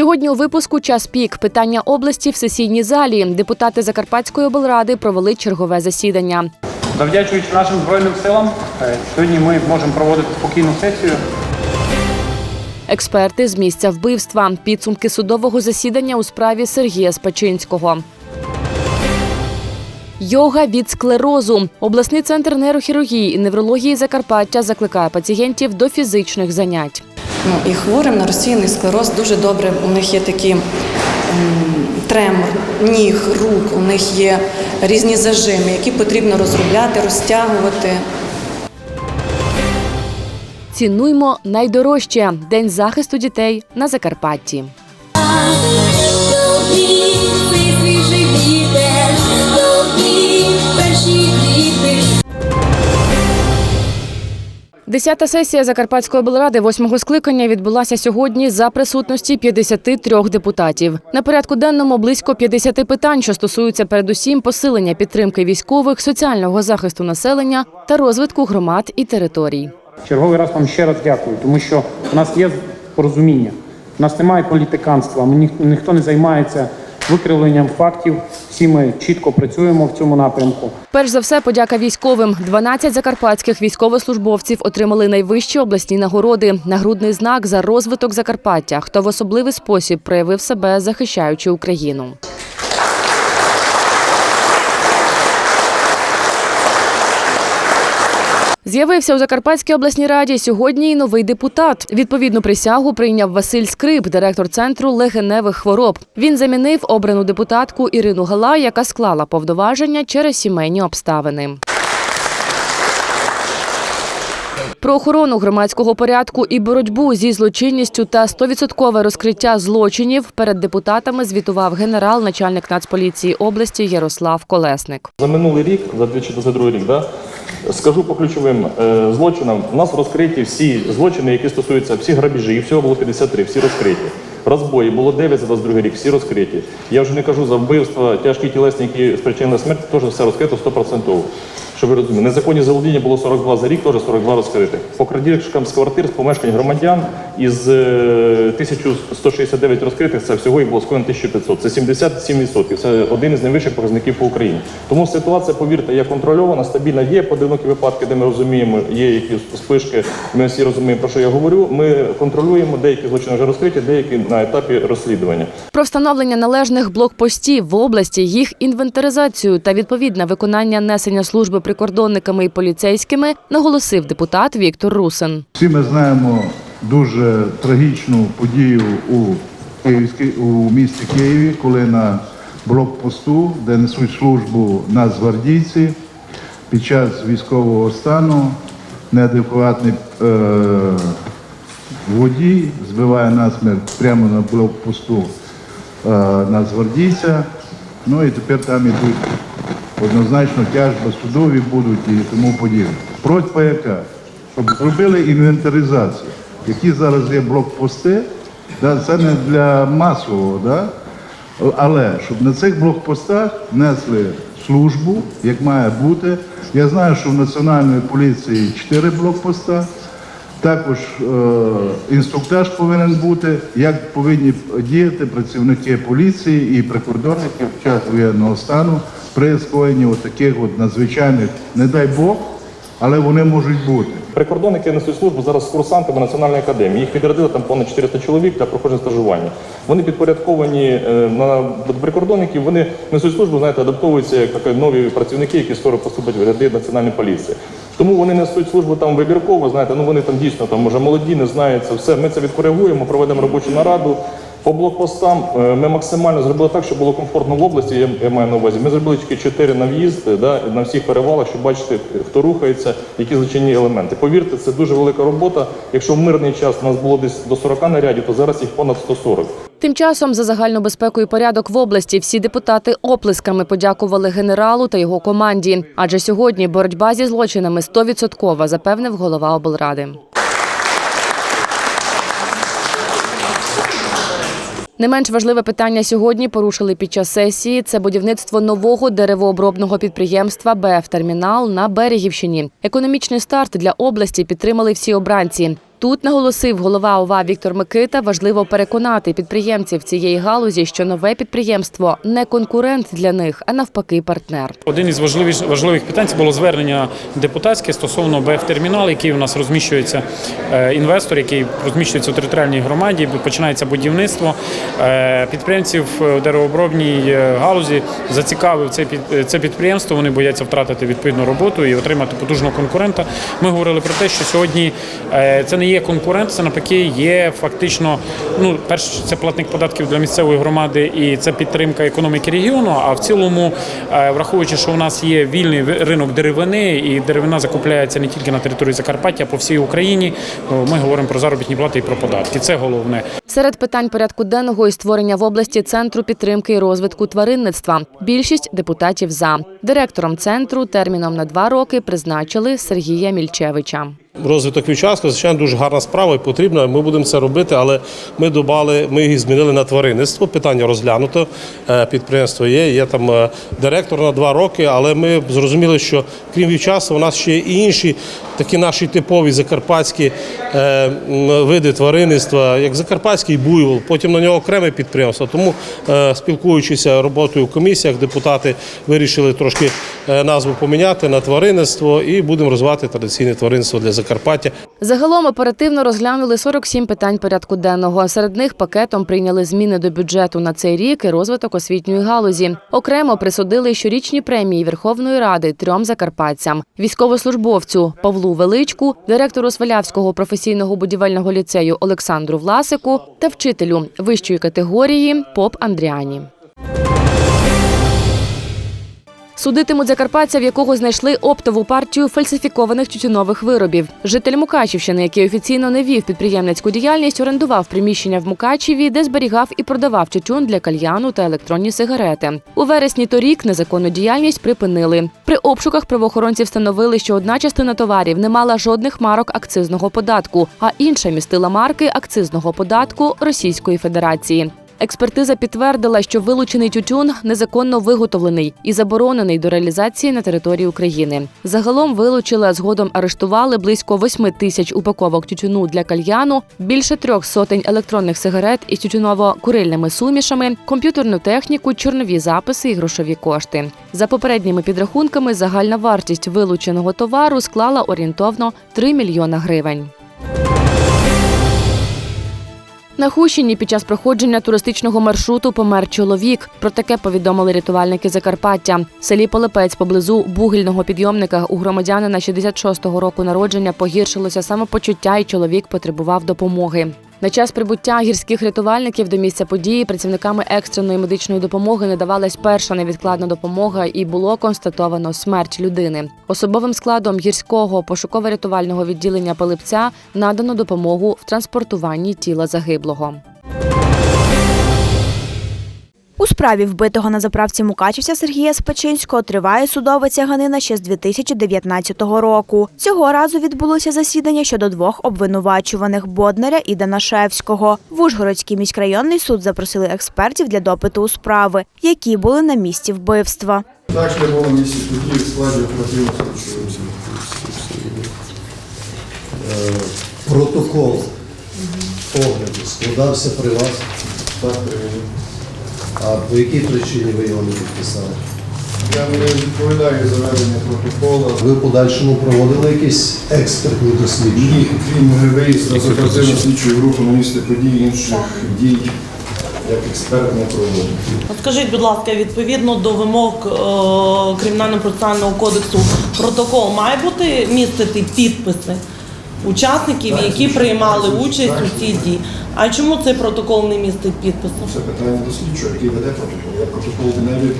Сьогодні у випуску час пік питання області в сесійній залі. Депутати Закарпатської облради провели чергове засідання. Завдячуючи нашим збройним силам, е, сьогодні ми можемо проводити спокійну сесію. Експерти з місця вбивства. Підсумки судового засідання у справі Сергія Спачинського. Йога від склерозу. Обласний центр нейрохірургії і неврології Закарпаття закликає пацієнтів до фізичних занять. Ну і хворим на розсіяний склероз дуже добре. У них є такі м, тремор, ніг, рук, у них є різні зажими, які потрібно розробляти, розтягувати. Цінуймо найдорожче день захисту дітей на Закарпатті. Десята сесія Закарпатської облради восьмого скликання відбулася сьогодні за присутності 53 депутатів. На порядку денному близько 50 питань, що стосуються передусім посилення підтримки військових, соціального захисту населення та розвитку громад і територій. Черговий раз вам ще раз дякую, тому що у нас є порозуміння. У нас немає політиканства, ніх- ніхто не займається викривленням фактів. Всі ми чітко працюємо в цьому напрямку. Перш за все, подяка військовим. 12 закарпатських військовослужбовців отримали найвищі обласні нагороди. Нагрудний знак за розвиток Закарпаття, хто в особливий спосіб проявив себе, захищаючи Україну. З'явився у Закарпатській обласній раді сьогодні і новий депутат. Відповідну присягу прийняв Василь Скрип, директор центру легеневих хвороб. Він замінив обрану депутатку Ірину Гала, яка склала повноваження через сімейні обставини. Про охорону громадського порядку і боротьбу зі злочинністю та 100% розкриття злочинів перед депутатами звітував генерал, начальник Нацполіції області Ярослав Колесник. За минулий рік, за 2022 рік, да, скажу по ключовим е, злочинам. У нас розкриті всі злочини, які стосуються всі грабіжі, і всього було 53, всі розкриті. Розбої було 9 за 22 рік, всі розкриті. Я вже не кажу за вбивства, тяжкі тілесні, які спричинили смерть, теж все розкрито 100%. Щоб ви розуміли, незаконні заволодіння було 42 за рік, теж 42 розкритих. По крадіжкам з квартир, з помешкань громадян із е, 1169 розкритих, це всього їх було скоєно 1500. Це 77%. Це один із найвищих показників по Україні. Тому ситуація, повірте, є контрольована, стабільна. Є поодинокі випадки, де ми розуміємо, є якісь спишки. Ми всі розуміємо, про що я говорю. Ми контролюємо деякі злочини вже розкриті, деякі на етапі розслідування. Про встановлення належних блокпостів в області, їх інвентаризацію та відповідне виконання несення служби прикордонниками і поліцейськими наголосив депутат Віктор Русин. Всі ми знаємо дуже трагічну подію у Київській у місті Києві, коли на блокпосту, де несуть службу нацгвардійці, під час військового стану неадекватний е, водій збиває насмерть прямо на блокпосту е, нацгвардійця. Ну і тепер там ідуть однозначно тяжби судові будуть і тому подібне. Просьба яка? Щоб зробили інвентаризацію, які зараз є блокпости, да, це не для масового, да? але щоб на цих блокпостах несли службу, як має бути. Я знаю, що в Національної поліції 4 блокпоста. Також е, інструктаж повинен бути, як повинні діяти працівники поліції і прикордонники в час воєнного стану при скоєнні таких от надзвичайних, не дай Бог, але вони можуть бути. Прикордонники несуть службу зараз з курсантами Національної академії. Їх відрядили там понад 400 чоловік для проходження стажування. Вони підпорядковані е, на прикордонників. Вони несуть службу, знаєте, адаптовуються як нові працівники, які скоро поступлять в ряди національної поліції. Тому вони несуть службу там вибірково. Знаєте, ну вони там дійсно там може молоді, не знають все. Ми це відкоригуємо, проведемо робочу нараду. По блокпостам е, ми максимально зробили так, щоб було комфортно в області. Я, я маю на увазі. Ми зробили тільки чотири на в'їзд да, на всіх перевалах, щоб бачити, хто рухається, які злочинні елементи. Повірте, це дуже велика робота. Якщо в мирний час у нас було десь до 40 нарядів, то зараз їх понад 140. Тим часом за загальну безпеку і порядок в області всі депутати оплесками подякували генералу та його команді. Адже сьогодні боротьба зі злочинами 100%, запевнив голова облради. Не менш важливе питання сьогодні порушили під час сесії. Це будівництво нового деревообробного підприємства БФ Термінал на Берегівщині. Економічний старт для області підтримали всі обранці. Тут наголосив голова ОВА Віктор Микита. Важливо переконати підприємців цієї галузі, що нове підприємство не конкурент для них, а навпаки, партнер. Один із важливіш- важливих питань це було звернення депутатське стосовно БФ-термінал, який у нас розміщується е, інвестор, який розміщується у територіальній громаді. Починається будівництво Е, підприємців у деревообробній е, галузі. Зацікавив це під е, це підприємство. Вони бояться втратити відповідну роботу і отримати потужного конкурента. Ми говорили про те, що сьогодні е, це не є конкурент, це навпаки є фактично. Ну, перше, це платник податків для місцевої громади і це підтримка економіки регіону. А в цілому, е, враховуючи, що у нас є вільний ринок деревини, і деревина закупляється не тільки на території Закарпаття, а по всій Україні. Ми говоримо про заробітні плати і про податки. Це головне. Серед питань порядку денного і створення в області центру підтримки і розвитку тваринництва. Більшість депутатів за директором центру терміном на два роки призначили Сергія Мільчевича. Розвиток вівчарства, звичайно, дуже гарна справа і потрібна. Ми будемо це робити, але ми додали, ми їх змінили на тваринництво. Питання розглянуто. Е, Підприємство є. Є там е, директор на два роки, але ми зрозуміли, що крім вівчарства, у нас ще і інші такі наші типові закарпатські е, види тваринництва, як закарпатський буйвол, потім на нього окреме підприємство. Тому, спілкуючися роботою в комісіях, депутати вирішили трошки назву поміняти на тваринництво і будемо розвивати традиційне тваринство для Закарпаття. Загалом оперативно розглянули 47 питань порядку денного. Серед них пакетом прийняли зміни до бюджету на цей рік і розвиток освітньої галузі. Окремо присудили щорічні премії Верховної Ради трьом закарпатцям: військовослужбовцю Павлу Величку, директору Свалявського професійного будівельного ліцею Олександру Власику та вчителю вищої категорії Поп Андріані. Судитимуть закарпатця, в якого знайшли оптову партію фальсифікованих тютюнових виробів. Житель Мукачівщини, який офіційно не вів підприємницьку діяльність, орендував приміщення в Мукачеві, де зберігав і продавав тютюн для кальяну та електронні сигарети. У вересні торік незаконну діяльність припинили. При обшуках правоохоронці встановили, що одна частина товарів не мала жодних марок акцизного податку, а інша містила марки акцизного податку Російської Федерації. Експертиза підтвердила, що вилучений тютюн незаконно виготовлений і заборонений до реалізації на території України. Загалом вилучили, а згодом арештували близько 8 тисяч упаковок тютюну для кальяну, більше трьох сотень електронних сигарет із тютюново-курильними сумішами, комп'ютерну техніку, чорнові записи і грошові кошти. За попередніми підрахунками, загальна вартість вилученого товару склала орієнтовно 3 мільйона гривень. На Хущині під час проходження туристичного маршруту помер чоловік. Про таке повідомили рятувальники Закарпаття. В селі Полепець поблизу бугільного підйомника у громадянина 66-го року народження погіршилося самопочуття, і чоловік потребував допомоги. На час прибуття гірських рятувальників до місця події працівниками екстреної медичної допомоги надавалась перша невідкладна допомога і було констатовано смерть людини. Особовим складом гірського пошуково-рятувального відділення Пилипця надано допомогу в транспортуванні тіла загиблого. Справі вбитого на заправці Мукачівця Сергія Спачинського триває судова тяганина ще з 2019 року. Цього разу відбулося засідання щодо двох обвинувачуваних Боднаря і Данашевського. В Ужгородський міськрайонний суд запросили експертів для допиту у справи, які були на місці вбивства. Так, не було місці події в складі Е, Протокол огляду складався при вас, Так. А по якій причині ви його не підписали? Я не відповідаю за ведення протоколу. Ви в подальшому проводили якісь експертні дослідження? Ні, крім виїзду з оперативно слідчої групи на місце події інших дій, як експерт не проводив. Скажіть, будь ласка, відповідно до вимог е, Кримінально-процесуального кодексу, протокол має бути містити підписи учасників, які приймали участь у цій дії. А чому цей протокол не містить підпису? Це питання до слідчого, який веде протокол. Я протокол не веду.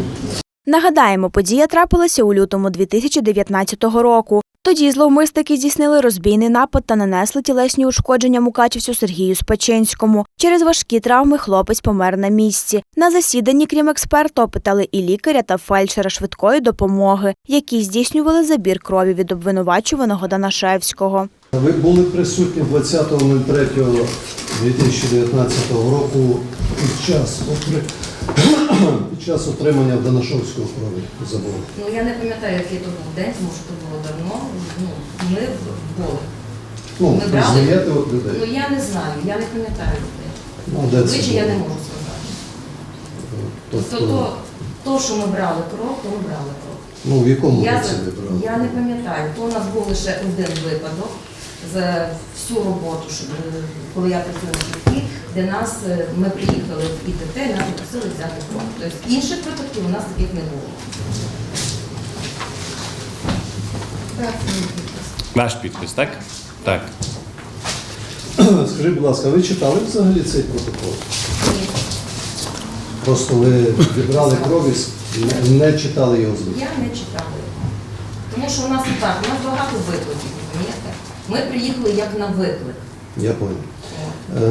Нагадаємо, подія трапилася у лютому 2019 року. Тоді зловмисники здійснили розбійний напад та нанесли тілесні ушкодження мукачівцю Сергію Спачинському. Через важкі травми хлопець помер на місці. На засіданні, крім експерта, опитали і лікаря та фельдшера швидкої допомоги, які здійснювали забір крові від обвинувачуваного Данашевського. Ви були присутні 20.03.2019 року під час, під час отримання Данашовського крові забору. Ну я не пам'ятаю, який то був день, може то було давно. Ну, ми були. Ну, Ми брали? пізнаєте от людей. Ну я не знаю, я не пам'ятаю людей. Ну, де це Обличчя я не можу сказати. То, Тобто, то, то, що ми брали кров, то ми брали кров. ну, в якому Я, році ви брали? я не пам'ятаю, то у нас був лише один випадок за всю роботу, що, е, коли я працюю на шляхі, де нас, е, ми приїхали в ІТТ, нас попросили взяти кров. Тобто інших випадків у нас таких не було. Так. Ваш підпис, так? Так. Скажіть, будь ласка, ви читали взагалі цей протокол? Ні. Просто ви відбрали кров і не, читали його звук. Я не читала його. Тому що у нас і так, у нас багато викликів? Ми приїхали як на виклик. Я понял.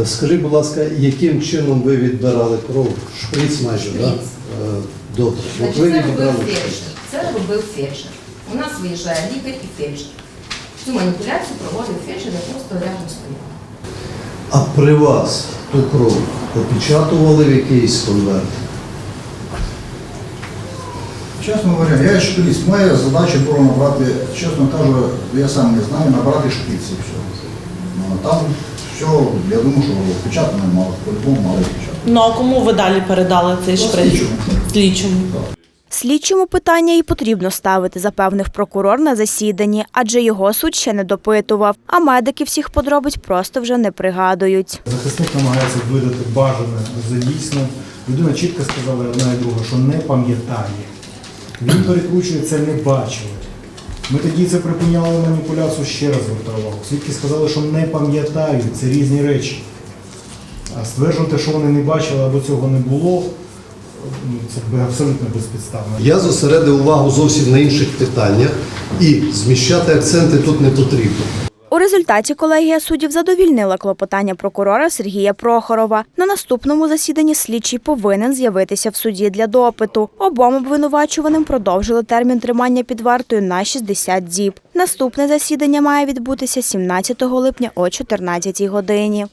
Е, Скажіть, будь ласка, яким чином ви відбирали кров? Шприц майже, так? Шприц. Добре. От Значить, ви це робив фельдшер. Це робив фельдшер. У нас виїжджає лікар і фельдшер. Цю маніпуляцію проводив фельдшер, я просто рядом стояла. А при вас ту кров опечатували в якийсь конверт? Чесно говоря, я шприц. Моя задача була набрати, чесно кажу, я сам не знаю, набрати шприц і все. Ну, а там все, я думаю, що впечатано мало, по-любому мало впечатано. Ну а кому ви далі передали цей шприц? слідчому. Слідчому. Слідчому питання і потрібно ставити, запевнив прокурор на засіданні, адже його суд ще не допитував, а медики всіх подробиць просто вже не пригадують. Захисник намагається видати бажане за дійсне. Людина чітко сказала одна і друга, що не пам'ятає. Він перекручує це не бачили. Ми тоді це припиняли маніпуляцію, ще раз звертаю увагу. Свідки сказали, що не пам'ятають, це різні речі. А стверджувати, що вони не бачили або цього не було, ну, це абсолютно безпідставно. Я зосередив увагу зовсім на інших питаннях і зміщати акценти тут не потрібно. Результаті колегія суддів задовільнила клопотання прокурора Сергія Прохорова. На наступному засіданні слідчий повинен з'явитися в суді для допиту. Обом обвинувачуваним продовжили термін тримання під вартою на 60 діб. Наступне засідання має відбутися 17 липня о 14 годині.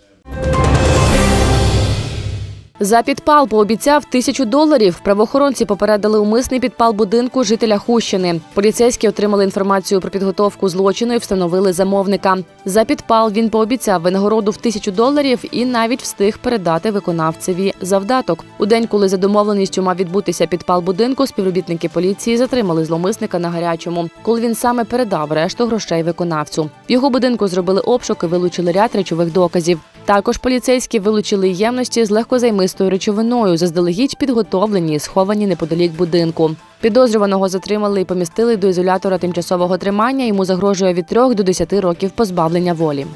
За підпал пообіцяв тисячу доларів. Правоохоронці попередили умисний підпал будинку жителя Хущини. Поліцейські отримали інформацію про підготовку злочину і встановили замовника. За підпал він пообіцяв винагороду в тисячу доларів і навіть встиг передати виконавцеві завдаток. У день, коли за домовленістю мав відбутися підпал будинку, співробітники поліції затримали зловмисника на гарячому, коли він саме передав решту грошей виконавцю. В його будинку зробили обшук і вилучили ряд речових доказів. Також поліцейські вилучили ємності з легкозаймистою речовиною, заздалегідь підготовлені, і сховані неподалік будинку. Підозрюваного затримали і помістили до ізолятора тимчасового тримання. Йому загрожує від 3 до 10 років позбавлення волі.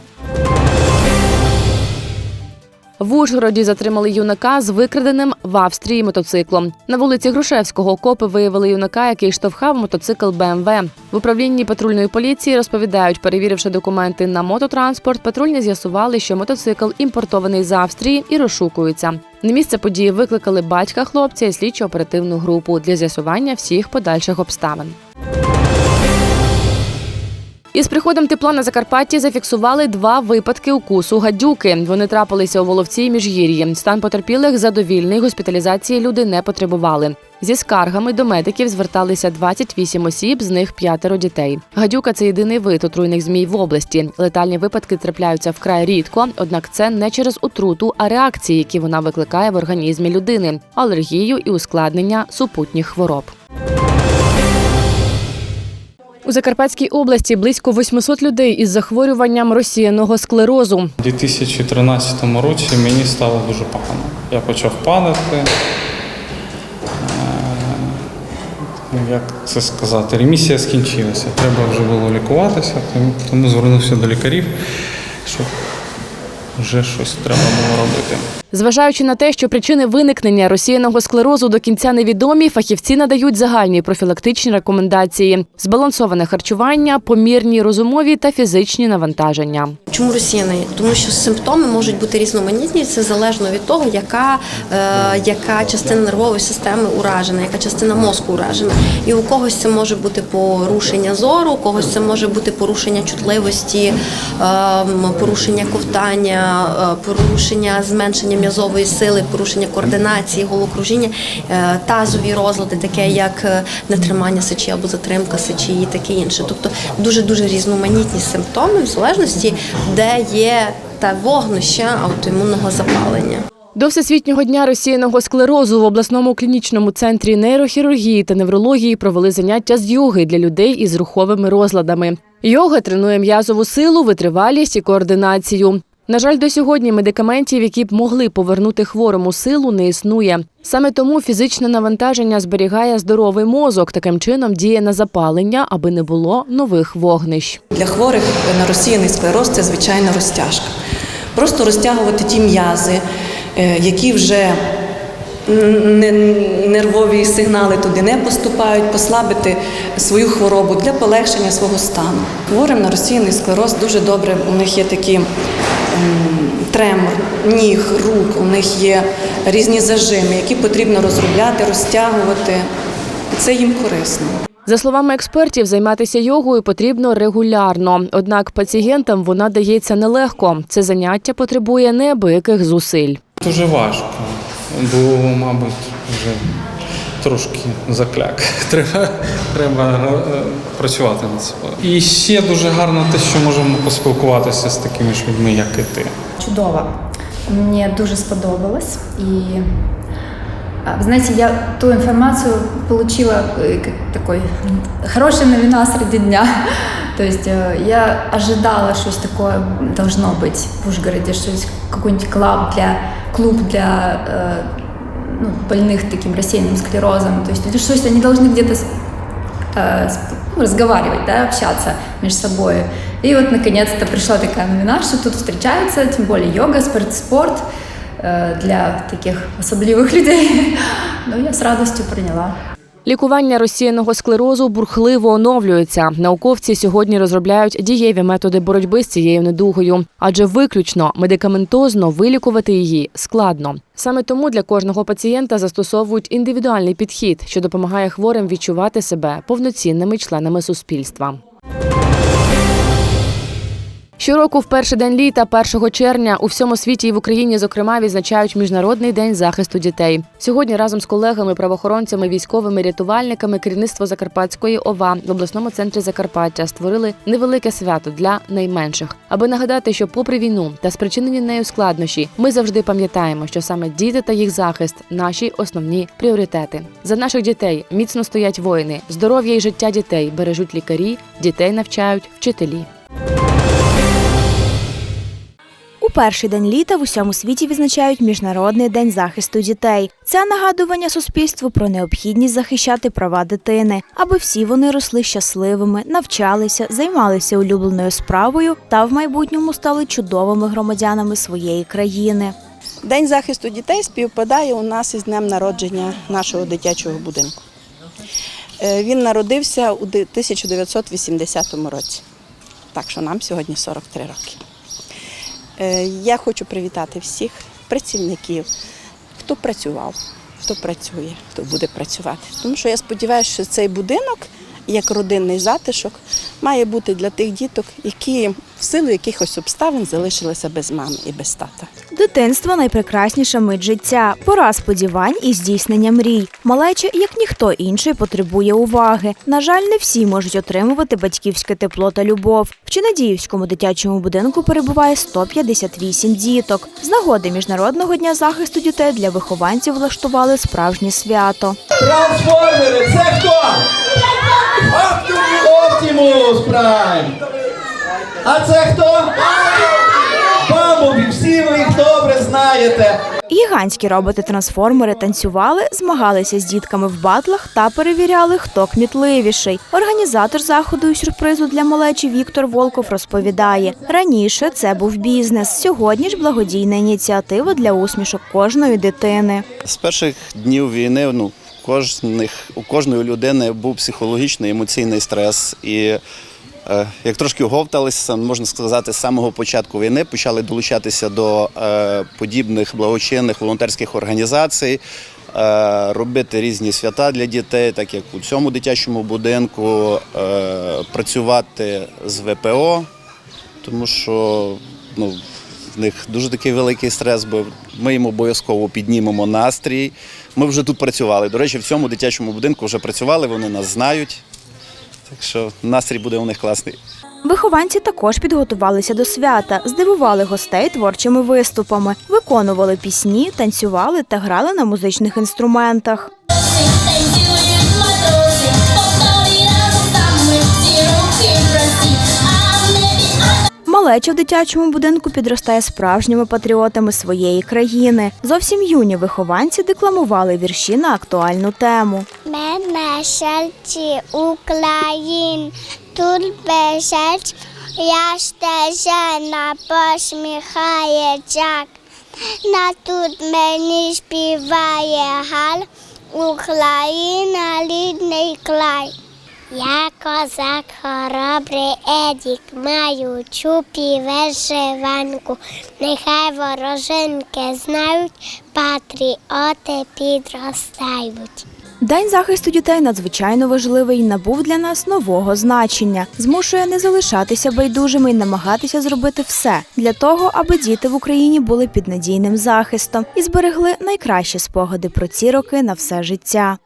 В Ужгороді затримали юнака з викраденим в Австрії мотоциклом. На вулиці Грушевського копи виявили юнака, який штовхав мотоцикл БМВ. В управлінні патрульної поліції розповідають, перевіривши документи на мототранспорт, патрульні з'ясували, що мотоцикл імпортований з Австрії і розшукується. На місце події викликали батька хлопця і слідчо-оперативну групу для з'ясування всіх подальших обставин. Із приходом тепла на Закарпатті зафіксували два випадки укусу гадюки. Вони трапилися у Воловці і Міжгір'ї. Стан потерпілих задовільний, госпіталізації люди не потребували. Зі скаргами до медиків зверталися 28 осіб, з них п'ятеро дітей. Гадюка це єдиний вид отруйних змій в області. Летальні випадки трапляються вкрай рідко, однак це не через отруту, а реакції, які вона викликає в організмі людини, алергію і ускладнення супутніх хвороб. У Закарпатській області близько 800 людей із захворюванням розсіяного склерозу. У 2013 році мені стало дуже погано. Я почав падати. Е, ну, Як це сказати? Ремісія скінчилася. Треба вже було лікуватися, тому- звернувся до лікарів, що вже щось треба було робити. Зважаючи на те, що причини виникнення розсіяного склерозу до кінця невідомі, фахівці надають загальні профілактичні рекомендації: збалансоване харчування, помірні розумові та фізичні навантаження. Чому розсіяний? Тому що симптоми можуть бути різноманітні. Це залежно від того, яка, е, яка частина нервової системи уражена, яка частина мозку уражена. І у когось це може бути порушення зору, у когось це може бути порушення чутливості, е, порушення ковтання, порушення, е, зменшення м'язової сили, порушення координації, головокружіння, е, тазові розлади, таке як е, нетримання сечі або затримка сечі і таке інше. Тобто дуже дуже різноманітні симптоми в залежності, де є та вогнище аутоімунного запалення. До Всесвітнього дня розсіяного склерозу в обласному клінічному центрі нейрохірургії та неврології провели заняття з йоги для людей із руховими розладами. Йога тренує м'язову силу, витривалість і координацію. На жаль, до сьогодні медикаментів, які б могли повернути хворому силу, не існує. Саме тому фізичне навантаження зберігає здоровий мозок, таким чином діє на запалення, аби не було нових вогнищ. Для хворих на розсіяний склероз це звичайна розтяжка. Просто розтягувати ті м'язи, е, які вже не- нервові сигнали туди не поступають, послабити свою хворобу для полегшення свого стану. Хворим на розсіяний склероз дуже добре. У них є такі тремор ніг, рук, у них є різні зажими, які потрібно розробляти, розтягувати. Це їм корисно. За словами експертів, займатися йогою потрібно регулярно. Однак пацієнтам вона дається нелегко. Це заняття потребує неабияких зусиль. Дуже важко, бо, мабуть, вже трошки закляк. Треба, треба е, працювати над собою. І ще дуже гарно те, що можемо поспілкуватися з такими ж людьми, як і ти. чудово. Мені дуже сподобалось. І а, вы знаете, я ту информацию получила э, как такой хорошая новина среди дня. То есть э, я ожидала, что такое должно быть в Ужгороде, что есть какой-нибудь клуб для, клуб для э, ну, больных таким рассеянным склерозом. То есть это что они должны где-то с- э, с- ну, разговаривать, да, общаться между собой. И вот наконец-то пришла такая новина, что тут встречаются, тем более йога, спорт, спорт э, для таких особливых людей. Ну, я с радостью приняла. Лікування розсіяного склерозу бурхливо оновлюється. Науковці сьогодні розробляють дієві методи боротьби з цією недугою, адже виключно медикаментозно вилікувати її складно. Саме тому для кожного пацієнта застосовують індивідуальний підхід, що допомагає хворим відчувати себе повноцінними членами суспільства. Щороку в перший день літа, 1 червня, у всьому світі і в Україні, зокрема, відзначають Міжнародний день захисту дітей. Сьогодні разом з колегами, правоохоронцями, військовими, рятувальниками керівництво Закарпатської ОВА в обласному центрі Закарпаття створили невелике свято для найменших, аби нагадати, що, попри війну та спричинені нею складнощі, ми завжди пам'ятаємо, що саме діти та їх захист наші основні пріоритети. За наших дітей міцно стоять воїни, здоров'я і життя дітей бережуть лікарі, дітей навчають вчителі. Перший день літа в усьому світі відзначають Міжнародний день захисту дітей. Це нагадування суспільству про необхідність захищати права дитини, аби всі вони росли щасливими, навчалися, займалися улюбленою справою та в майбутньому стали чудовими громадянами своєї країни. День захисту дітей співпадає у нас із днем народження нашого дитячого будинку. Е, Він народився у де- 1980 році. Так що нам сьогодні 43 роки. Е, Я хочу привітати всіх працівників, хто працював, хто працює, хто буде працювати. Тому що я сподіваюся, що цей будинок, як родинний затишок, має бути для тих діток, які в силу якихось обставин залишилися без мами і без тата. Дитинство найпрекрасніша мить життя, пора сподівань і здійснення мрій. Малеча, як ніхто інший, потребує уваги. На жаль, не всі можуть отримувати батьківське тепло та любов. В Чинадіївському дитячому будинку перебуває 158 діток. З нагоди Міжнародного дня захисту дітей для вихованців влаштували справжнє свято. Трансформери, це хто? Оптимус Прайм. А це хто? Бамбубі, всі ви їх добре знаєте. Гігантські роботи-трансформери танцювали, змагалися з дітками в батлах та перевіряли, хто кмітливіший. Організатор заходу і сюрпризу для малечі Віктор Волков розповідає: раніше це був бізнес. Сьогодні ж благодійна ініціатива для усмішок кожної дитини. З перших днів війни ну, кожних, у кожної людини був психологічний емоційний стрес. І як трошки оговталися, можна сказати, з самого початку війни почали долучатися до е, подібних благочинних волонтерських організацій, е, робити різні свята для дітей, так як у цьому дитячому будинку, е, працювати з ВПО, тому що ну, В них дуже такий великий стрес, бо ми їм обов'язково піднімемо настрій. Ми вже тут працювали. До речі, в цьому дитячому будинку вже працювали, вони нас знають. Так що настрій буде у них класний. Вихованці також підготувалися до свята, здивували гостей творчими виступами, виконували пісні, танцювали та грали на музичних інструментах. Малеча в дитячому будинку підростає справжніми патріотами своєї країни. Зовсім юні вихованці декламували вірші на актуальну тему. Мене серці Україн, тут безець, я стежена посміхає джак. На тут мені співає галь, Україна рідний край. Я козак хоробрий Едік, маю чупі вишиванку. Нехай ворожинки знають, патріоти підростають. День захисту дітей надзвичайно важливий набув для нас нового значення. Змушує не залишатися байдужими і намагатися зробити все для того, аби діти в Україні були під надійним захистом і зберегли найкращі спогади про ці роки на все життя.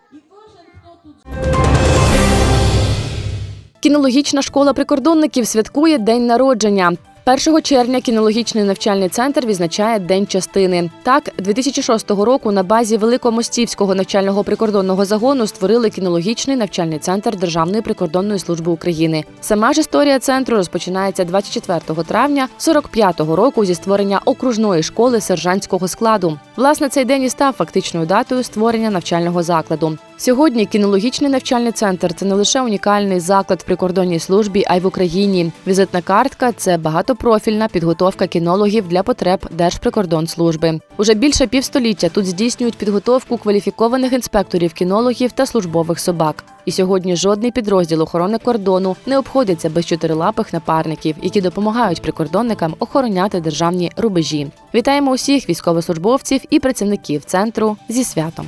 Кінологічна школа прикордонників святкує день народження. 1 червня кінологічний навчальний центр відзначає День частини. Так, 2006 року на базі Великомостівського навчального прикордонного загону створили кінологічний навчальний центр Державної прикордонної служби України. Сама ж історія центру розпочинається 24 травня 45-го року зі створення окружної школи сержантського складу. Власне, цей день і став фактичною датою створення навчального закладу. Сьогодні кінологічний навчальний центр це не лише унікальний заклад в прикордонній службі, а й в Україні. Візитна картка це багатопрофільна підготовка кінологів для потреб Держприкордонслужби. Уже більше півстоліття тут здійснюють підготовку кваліфікованих інспекторів кінологів та службових собак. І сьогодні жодний підрозділ охорони кордону не обходиться без чотирилапих напарників, які допомагають прикордонникам охороняти державні рубежі. Вітаємо усіх військовослужбовців і працівників центру зі святом.